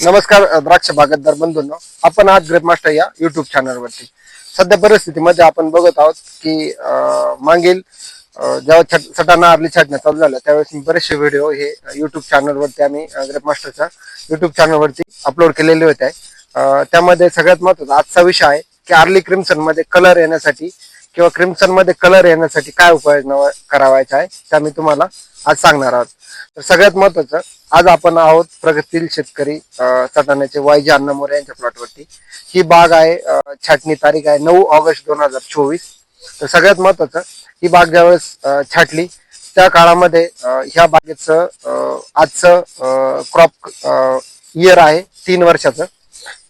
नमस्कार द्राक्ष बागायतदार बंधूंनो. आपण आज ग्रेप मास्टर या युट्यूब चॅनलवरती सध्या परिस्थितीमध्ये आपण बघत आहोत की मागील जेव्हा छट आरली छाटण्या चालू झाल्या त्यावेळेस मी बरेचसे व्हिडिओ हे युट्यूब चॅनलवरती आम्ही ग्रेपमास्टरच्या ग्रेप मास्टरच्या युट्यूब चॅनलवरती अपलोड केलेले होते. त्यामध्ये सगळ्यात महत्त्वाचा आजचा विषय आहे की आर्ली क्रिम्सनमध्ये कलर येण्यासाठी किंवा क्रिम्सनमध्ये कलर येण्यासाठी काय उपाययोजना करावायचा आहे त्या मी तुम्हाला आज सांगणार आहोत. तर सगळ्यात महत्वाचं आज आपण आहोत प्रगतील शेतकरी अं, सटाण्याचे वाय जे अण्णा यांच्या प्लॉटवरती. ही बाग आहे छाटणी तारीख आहे नऊ ऑगस्ट दोन हजार चोवीस. तर सगळ्यात महत्वाचं ही बाग ज्यावेळेस छाटली त्या काळामध्ये ह्या बागेचं आजचं क्रॉप इयर आहे तीन वर्षाचं.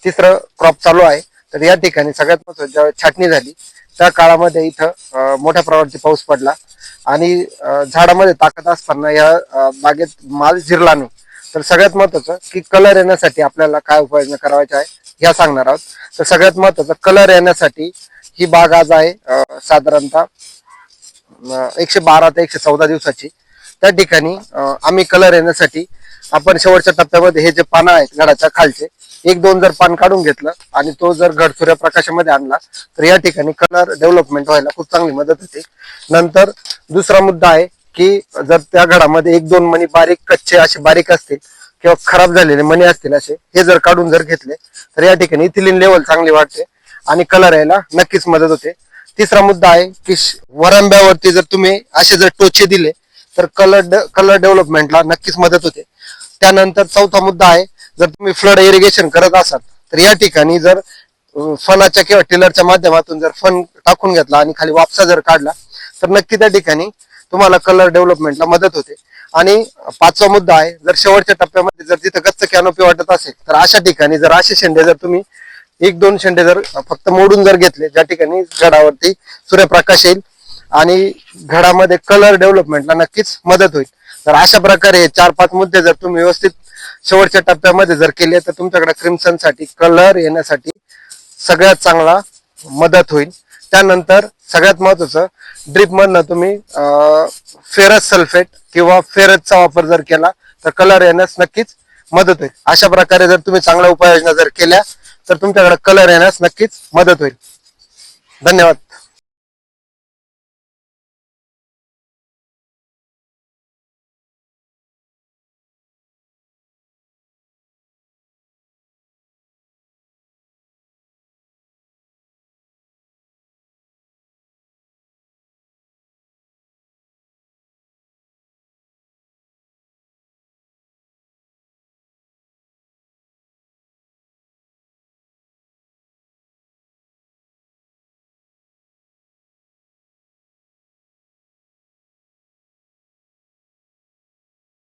तिसरं क्रॉप चालू आहे. तर या ठिकाणी सगळ्यात महत्वाचं ज्यावेळेस छाटणी झाली त्या काळामध्ये इथं मोठ्या प्रमाणावरती पाऊस पडला. आणि झाडामध्ये ताकद असताना या बागेत माल जिरला नाही. तर सगळ्यात महत्वाचं की कलर येण्यासाठी आपल्याला काय उपाययोजना करायच्या आहे ह्या सांगणार आहोत. तर सगळ्यात महत्वाचं कलर येण्यासाठी ही बाग आज आहे साधारणतः एकशे बारा ते एकशे चौदा दिवसाची. त्या ठिकाणी आम्ही कलर येण्यासाठी आपण शेवटच्या टप्प्यामध्ये हे जे पानं आहेत घडाच्या खालचे एक दोन जर पान काढून घेतलं आणि तो जर घड सूर्यप्रकाशामध्ये आणला तर या ठिकाणी कलर डेव्हलपमेंट व्हायला खूप चांगली मदत होते. नंतर दुसरा मुद्दा आहे की जर त्या घडामध्ये एक दोन मणी बारीक कच्चे असे बारीक असतील किंवा खराब झालेले मणी असतील असे हे जर काढून जर घेतले तर या ठिकाणी इथिलीन लेवल चांगली वाढते आणि कलर यायला नक्कीच मदत होते. तिसरा मुद्दा आहे की श- वरांब्यावरती जर तुम्ही असे जर टोचे दिले तर कलर कलर डेव्हलपमेंटला नक्कीच मदत होते. त्यानंतर चौथा मुद्दा आहे जर तुम्ही फ्लड इरिगेशन करत असाल तर या ठिकाणी जर फनाच्या किंवा टिलरच्या माध्यमातून जर फन टाकून घेतला आणि खाली वापसा जर काढला तर नक्की त्या ठिकाणी तुम्हाला कलर डेव्हलपमेंटला मदत होते. आणि पाचवा मुद्दा आहे जर शेवटच्या टप्प्यामध्ये जर तिथं गच्च कॅनोपी वाटत असेल तर अशा ठिकाणी जर असे शेंडे जर तुम्ही एक दोन शेंडे जर फक्त मोडून जर घेतले ज्या ठिकाणी घडावरती सूर्यप्रकाश येईल आणि घडामध्ये कलर डेव्हलपमेंटला नक्कीच मदत होईल. तर अशा प्रकारे हे चार पाच मुद्दे जर तुम्ही व्यवस्थित शेवटच्या टप्प्यामध्ये जर केले तर तुमच्याकडे क्रिम्सनसाठी कलर येण्यासाठी सगळ्यात चांगला मदत होईल. त्यानंतर सगळ्यात महत्वाचं ड्रीप मधनं तुम्ही फेरस सल्फेट किंवा फेरसचा वापर जर केला तर कलर येण्यास नक्कीच मदत होईल. अशा प्रकारे जर तुम्ही चांगल्या उपाययोजना जर केल्या तर तुमच्याकडे कलर येण्यास नक्कीच मदत होईल. धन्यवाद.